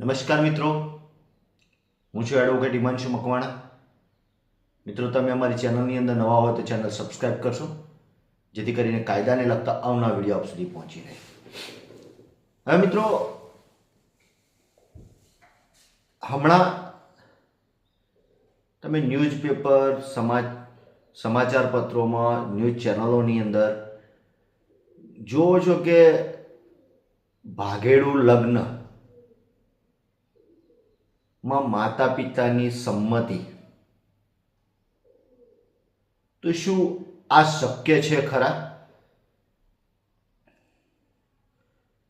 નમસ્કાર મિત્રો. હું છું એડવોકેટ હિમાંશુ મકવાણા. મિત્રો, તમે અમારી ચેનલની અંદર નવા હોય તો ચેનલ સબસ્ક્રાઇબ કરશો, જેથી કરીને કાયદાને લગતા આવનાર વીડિયો આપ સુધી પહોંચી રહે. હવે મિત્રો, હમણાં તમે ન્યૂઝપેપર સમાજ સમાચાર પત્રોમાં ન્યૂઝ ચેનલોની અંદર જુઓ છો કે ભાગેડું લગ્ન માં માતા પિતાની સંમતિ. તો શું આ શક્ય છે ખરા?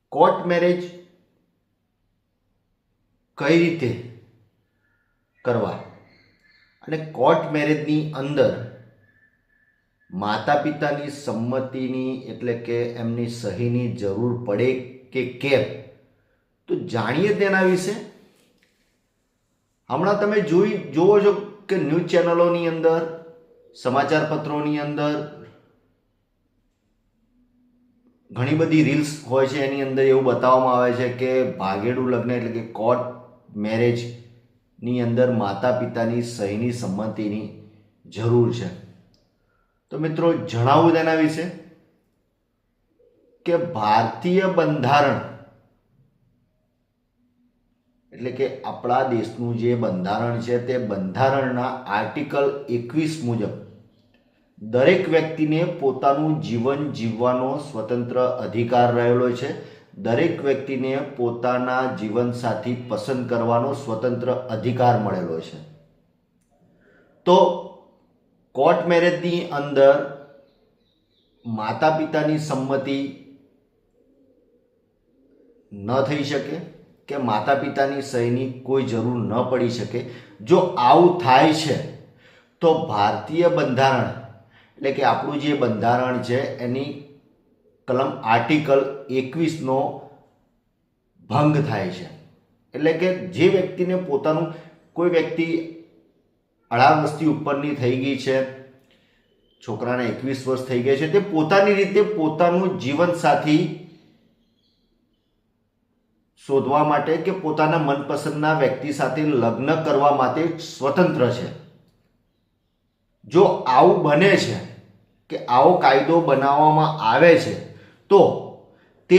કોર્ટ મેરેજ કઈ રીતે કરવા? અને કોર્ટ મેરેજની અંદર માતા પિતાની સંમતિની એટલે કે એમની સહીની જરૂર પડે કે કેમ? તો જાણીએ તેના વિશે. હમણાં તમે જોઈ જોવો છો કે ન્યૂઝ ચેનલોની અંદર સમાચાર પત્રોની અંદર ઘણી બધી રીલ્સ હોય છે, એની અંદર એવું બતાવવામાં આવે છે કે ભાગેડું લગ્ન એટલે કે કોર્ટ મેરેજની અંદર માતા પિતાની સહીની સંમતિની જરૂર છે. તો મિત્રો, જણાવું તેના વિશે કે ભારતીય બંધારણ એટલે કે આપણા દેશનું જે બંધારણ છે તે બંધારણના આર્ટિકલ એકવીસ મુજબ દરેક વ્યક્તિને પોતાનું જીવન જીવવાનો સ્વતંત્ર અધિકાર રહેલો છે. દરેક વ્યક્તિને પોતાના જીવનસાથી પસંદ કરવાનો સ્વતંત્ર અધિકાર મળેલો છે. તો કોર્ટ મેરેજની અંદર માતા પિતાની સંમતિ ન થઈ શકે. કે માતા પિતાની સહીની કોઈ જરૂર ન પડી શકે. જો આવું થાય છે, તો ભારતીય બંધારણ, એટલે કે આપણું જે બંધારણ છે, એની કલમ આર્ટિકલ એકવીસનો ભંગ થાય છે. એટલે કે જે વ્યક્તિને પોતાનું, કોઈ વ્યક્તિ અઢાર વર્ષથી ઉપરની થઈ ગઈ છે, છોકરાને એકવીસ વર્ષ થઈ ગયા છે, તે પોતાની રીતે પોતાનું જીવનસાથી શોધવા માટે કે પોતાના મનપસંદના વ્યક્તિ સાથે લગ્ન કરવા માટે સ્વતંત્ર છે. જો આવું બને છે કે આવો કાયદો બનાવવામાં આવે છે, તો તે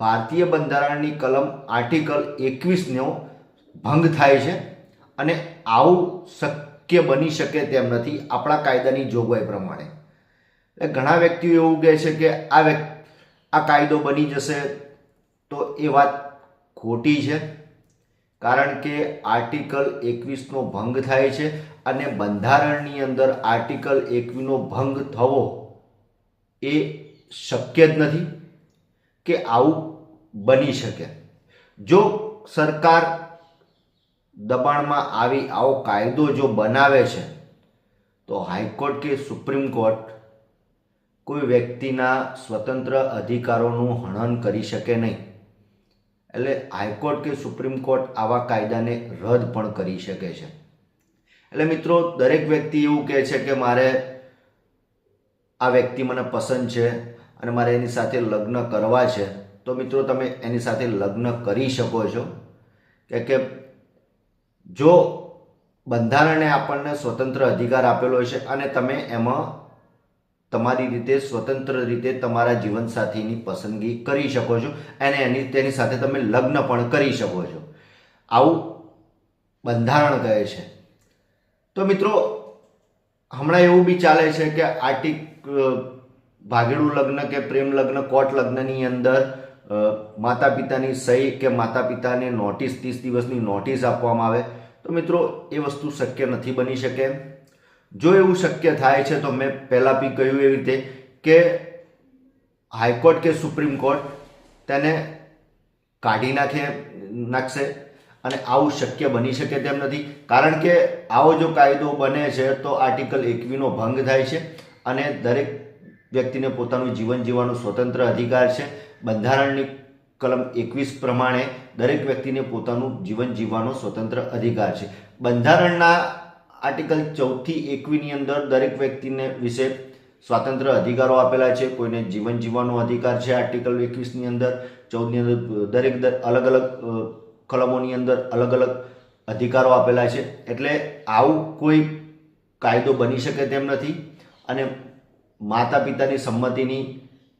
ભારતીય બંધારણની કલમ આર્ટિકલ એકવીસનો ભંગ થાય છે અને આવું શક્ય બની શકે તેમ નથી આપણા કાયદાની જોગવાઈ પ્રમાણે. એટલે ઘણા વ્યક્તિઓ એવું કહે છે કે આ વ્યક્તિ આ કાયદો બની જશે તો એ વાત ખોટી છે, કારણ કે આર્ટિકલ એકવીસનો ભંગ થાય છે અને બંધારણની અંદર આર્ટિકલ એકવીસનો ભંગ થવો એ શક્ય જ નથી કે આવું બની શકે. જો સરકાર દબાણમાં આવી આવો કાયદો જો બનાવે છે, તો હાઈકોર્ટ કે સુપ્રીમ કોર્ટ કોઈ વ્યક્તિના સ્વતંત્ર અધિકારોનું હનન કરી શકે નહીં. એટલે હાઈકોર્ટ કે સુપ્રીમ કોર્ટ આવા કાયદાને રદ પણ કરી શકે છે. એટલે મિત્રો, દરેક વ્યક્તિ એવું કહે છે કે મારે આ વ્યક્તિ મને પસંદ છે અને મારે એની સાથે લગ્ન કરવા છે. તો મિત્રો, તમે એની સાથે લગ્ન કરી શકો છો. કે કે જો બંધારણે આપણને સ્વતંત્ર અધિકાર આપેલો છે અને તમે એમાં તમારી રીતે સ્વતંત્ર રીતે તમારા જીવનસાથીની પસંદગી કરી શકો છો અને એની, તેની સાથે તમે લગ્ન પણ કરી શકો છો. આવું બંધારણ કહે છે. તો મિત્રો, હમણાં એવું બી ચાલે છે કે આર્ટિક ભાગેડું લગ્ન કે પ્રેમ લગ્ન કોર્ટ લગ્નની અંદર માતા પિતાની સહી કે માતા પિતાને નોટિસ, ત્રીસ દિવસની નોટિસ આપવામાં આવે. તો મિત્રો, એ વસ્તુ શક્ય નથી બની શકે. જો એવું શક્ય થાય છે, તો મેં પહેલાં બી કહ્યું એવી રીતે કે હાઈકોર્ટ કે સુપ્રીમ કોર્ટ તેને કાઢી નાખે, નાખશે અને આવું શક્ય બની શકે તેમ નથી. કારણ કે આવો જો કાયદો બને છે, તો આર્ટિકલ એકવીનો ભંગ થાય છે અને દરેક વ્યક્તિને પોતાનું જીવન જીવવાનો સ્વતંત્ર અધિકાર છે. બંધારણની કલમ એકવીસ પ્રમાણે દરેક વ્યક્તિને પોતાનું જીવન જીવવાનો સ્વતંત્ર અધિકાર છે. બંધારણના આર્ટિકલ ચૌદથી એકવીની અંદર દરેક વ્યક્તિને વિશે સ્વાતંત્ર અધિકારો આપેલા છે. કોઈને જીવન જીવવાનો અધિકાર છે આર્ટિકલ એકવીસની અંદર, ચૌદની અંદર દરેક અલગ અલગ કલમોની અંદર અલગ અલગ અધિકારો આપેલા છે. એટલે આવું કોઈ કાયદો બની શકે તેમ નથી અને માતા પિતાની સંમતિની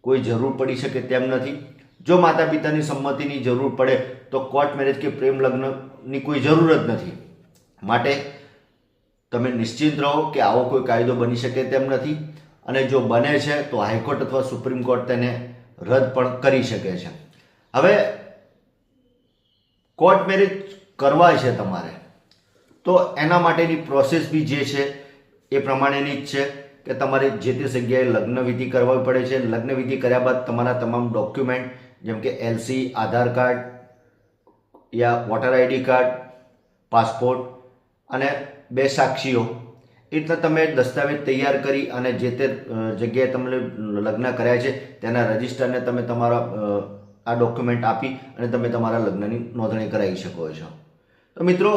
કોઈ જરૂર પડી શકે તેમ નથી. જો માતા પિતાની સંમતિની જરૂર પડે તો કોર્ટ મેરેજ કે પ્રેમ લગ્નની કોઈ જરૂર જ નથી. માટે તમે નિશ્ચિત રહો કે આવો કોઈ કાયદો બની શકે તેમ નથી. અને જો બને છે, તો હાઈકોર્ટ અથવા સુપ્રીમ કોર્ટ તેને રદ પણ કરી શકે છે. હવે, કોર્ટ મેરેજ કરવા છે તમારે. તો એના માટેની પ્રોસેસ બી જે છે, એ પ્રમાણેની જ છે કે તમારે જે તે જગ્યાએ લગ્ન વિધિ કરવી પડે છે. લગ્ન વિધિ કર્યા બાદ તમારા તમામ ડોક્યુમેન્ટ, જેમ કે એલસી આધાર કાર્ડ, યા વોટર આઈડી કાર્ડ, પાસપોર્ટ અને બે સાક્ષીઓ. એટલે તમે દસ્તાવેજ તૈયાર કરી અને જે તે જગ્યાએ તમને લગ્ન કર્યા છે, તેના રજિસ્ટરને તમે તમારા આ ડોક્યુમેન્ટ આપી અને તમે તમારા લગ્નની નોંધણી કરાવી શકો છો. તો મિત્રો,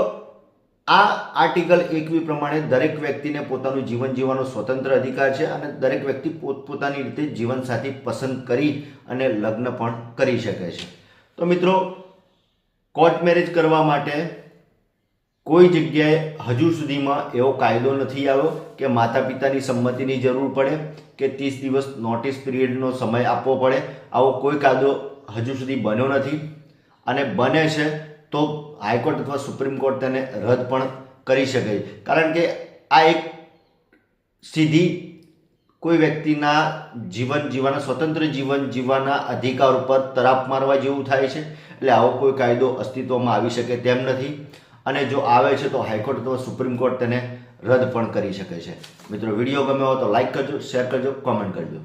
આ આર્ટિકલ એકવી પ્રમાણે દરેક વ્યક્તિને પોતાનું જીવન જીવવાનો સ્વતંત્ર અધિકાર છે અને દરેક વ્યક્તિ પોતપોતાની રીતે જીવનસાથી પસંદ કરી અને લગ્ન પણ કરી શકે છે. તો મિત્રો, કોર્ટ મેરેજ કરવા માટે કોઈ જગ્યાએ હજુ સુધીમાં એવો કાયદો નથી આવ્યો કે માતા પિતાની સંમતિની જરૂર પડે, કે ત્રીસ દિવસ નોટિસ પિરિયડનો સમય આપવો પડે. આવો કોઈ કાયદો હજુ સુધી બન્યો નથી. અને બને છે તો હાઈકોર્ટ અથવા સુપ્રીમ કોર્ટ તેને રદ પણ કરી શકે કારણ કે આ એક સીધી કોઈ વ્યક્તિના જીવન જીવવાના, સ્વતંત્ર જીવન જીવવાના અધિકાર ઉપર તરાપ મારવા જેવું થાય છે. એટલે આવો કોઈ કાયદો અસ્તિત્વમાં આવી શકે તેમ નથી. અને જો આવે છે તો હાઈકોર્ટ અથવા સુપ્રીમ કોર્ટ તેને રદ પણ કરી શકે છે. મિત્રો, વીડિયો ગમ્યો હોય તો લાઈક કરજો શેર કરજો કોમેન્ટ કરજો.